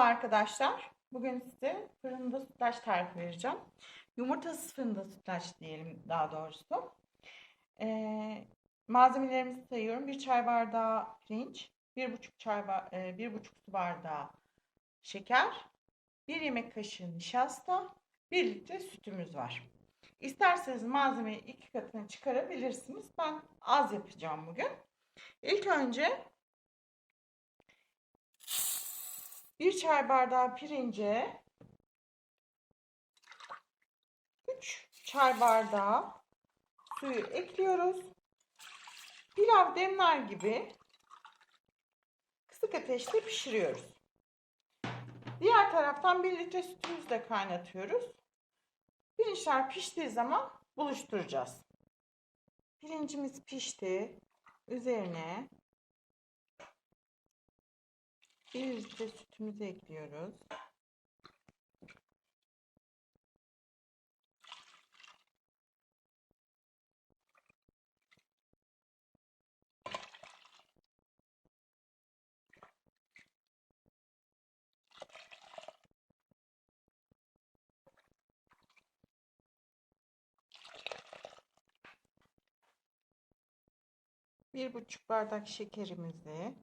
arkadaşlar. Bugün size fırında sütlaç tarifi vereceğim. Yumurtasız fırında sütlaç diyelim daha doğrusu. Ee, malzemelerimizi sayıyorum. 1 çay bardağı pirinç, 1,5 çay ba- e, 1,5 su bardağı şeker, 1 yemek kaşığı nişasta, 1 litre sütümüz var. İsterseniz malzemeyi iki katına çıkarabilirsiniz. Ben az yapacağım bugün. İlk önce 1 çay bardağı pirince 3 çay bardağı suyu ekliyoruz. Pilav demler gibi kısık ateşte pişiriyoruz. Diğer taraftan 1 litre sütümüzü de kaynatıyoruz. Pirinçler piştiği zaman buluşturacağız. Pirincimiz pişti. Üzerine 1 litre sütümüzü ekliyoruz. Bir buçuk bardak şekerimizi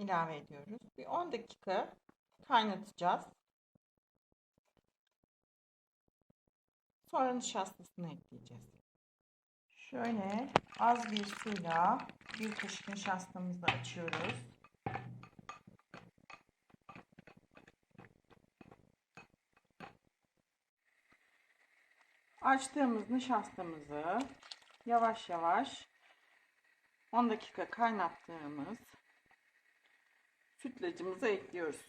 ilave ediyoruz. Bir 10 dakika kaynatacağız. Sonra nişastasını ekleyeceğiz. Şöyle az bir suyla bir kaşık nişastamızı açıyoruz. Açtığımız nişastamızı yavaş yavaş 10 dakika kaynattığımız sütlacımızı ekliyoruz.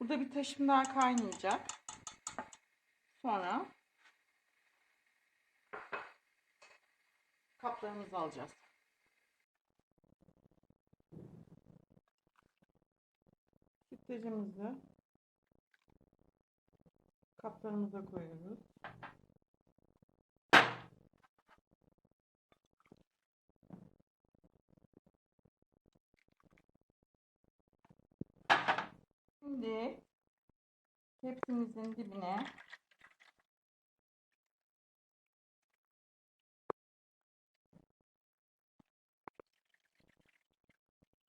Burada bir taşım daha kaynayacak. Sonra kaplarımızı alacağız. Sütlacımızı kaplarımıza koyuyoruz. Tepsimizin dibine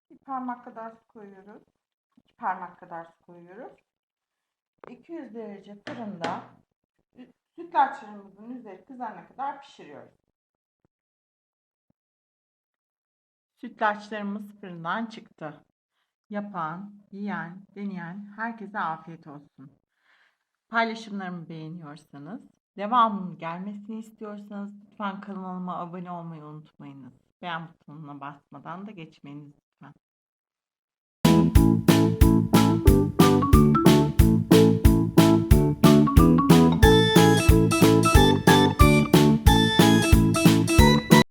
bir parmak kadar su koyuyoruz. İki parmak kadar su koyuyoruz. 200 derece fırında sütlaçlarımızın üzeri kızarana kadar pişiriyoruz. Sütlaçlarımız fırından çıktı. Yapan, yiyen, deneyen herkese afiyet olsun. Paylaşımlarımı beğeniyorsanız, devamının gelmesini istiyorsanız lütfen kanalıma abone olmayı unutmayınız. Beğen butonuna basmadan da geçmeyiniz